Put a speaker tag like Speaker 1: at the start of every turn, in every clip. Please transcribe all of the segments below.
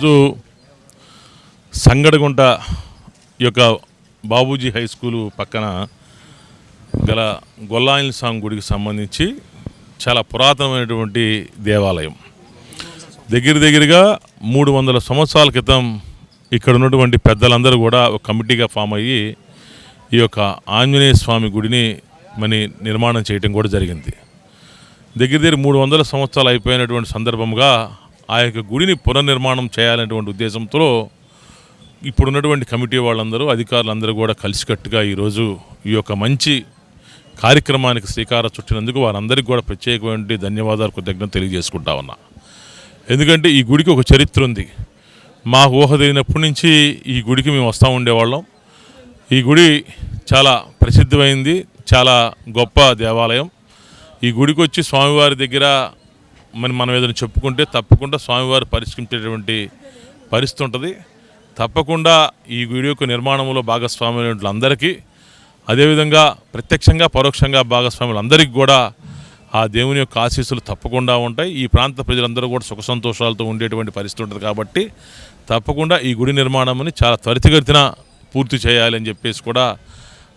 Speaker 1: ఈరోజు సంగడగుంట ఈ యొక్క బాబూజీ హై స్కూలు పక్కన గల గొల్లాయిల స్వామి గుడికి సంబంధించి చాలా పురాతనమైనటువంటి దేవాలయం. దగ్గర దగ్గరగా మూడు వందల సంవత్సరాల క్రితం ఇక్కడ ఉన్నటువంటి పెద్దలందరూ కూడా ఒక కమిటీగా ఫామ్ అయ్యి ఈ యొక్క ఆంజనేయ స్వామి గుడిని మరి నిర్మాణం చేయటం కూడా జరిగింది. దగ్గర దగ్గర మూడు వందల సంవత్సరాలు అయిపోయినటువంటి సందర్భంగా ఆ యొక్క గుడిని పునర్నిర్మాణం చేయాలనేటువంటి ఉద్దేశంతో ఇప్పుడున్నటువంటి కమిటీ వాళ్ళందరూ అధికారులందరూ కూడా కలిసికట్టుగా ఈరోజు ఈ యొక్క మంచి కార్యక్రమానికి శ్రీకారం చుట్టినందుకు వారందరికీ కూడా ప్రత్యేకమైన ధన్యవాదాలు కృతజ్ఞత తెలియజేసుకుంటా ఉన్నా. ఎందుకంటే ఈ గుడికి ఒక చరిత్ర ఉంది. మా ఊహ తెలిగినప్పటి నుంచి ఈ గుడికి మేము వస్తూ ఉండేవాళ్ళం. ఈ గుడి చాలా ప్రసిద్ధమైంది చాలా గొప్ప దేవాలయం. ఈ గుడికి వచ్చి స్వామివారి దగ్గర మరి మనం ఏదైనా చెప్పుకుంటే తప్పకుండా స్వామివారు పరిష్కరించేటువంటి పరిస్థితి ఉంటుంది. తప్పకుండా ఈ గుడి యొక్క నిర్మాణంలో భాగస్వామ్యులు అందరికీ అదేవిధంగా ప్రత్యక్షంగా పరోక్షంగా భాగస్వాములందరికీ కూడా ఆ దేవుని యొక్క ఆశీస్సులు తప్పకుండా ఉంటాయి. ఈ ప్రాంత ప్రజలందరూ కూడా సుఖ సంతోషాలతో ఉండేటువంటి పరిస్థితి ఉంటుంది కాబట్టి తప్పకుండా ఈ గుడి నిర్మాణంని చాలా త్వరితగతిన పూర్తి చేయాలని చెప్పేసి కూడా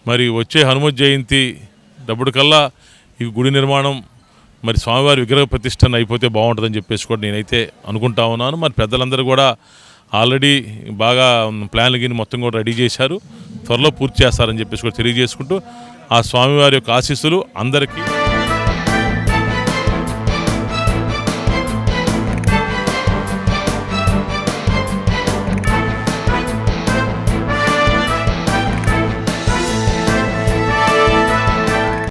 Speaker 1: మరి వచ్చే హనుమత్ జయంతి డబ్బుడు కల్లా ఈ గుడి నిర్మాణం మరి స్వామివారి విగ్రహ ప్రతిష్టన అయిపోతే బాగుంటుందని చెప్పేసి కూడా నేనైతే అనుకుంటా ఉన్నాను. మరి పెద్దలందరూ కూడా ఆల్రెడీ బాగా ప్లాన్లు గిని మొత్తం కూడా రెడీ చేశారు. త్వరలో పూర్తి చేస్తారని చెప్పేసి కూడా తెలియజేసుకుంటూ ఆ స్వామివారి యొక్క ఆశీస్సులు అందరికీ.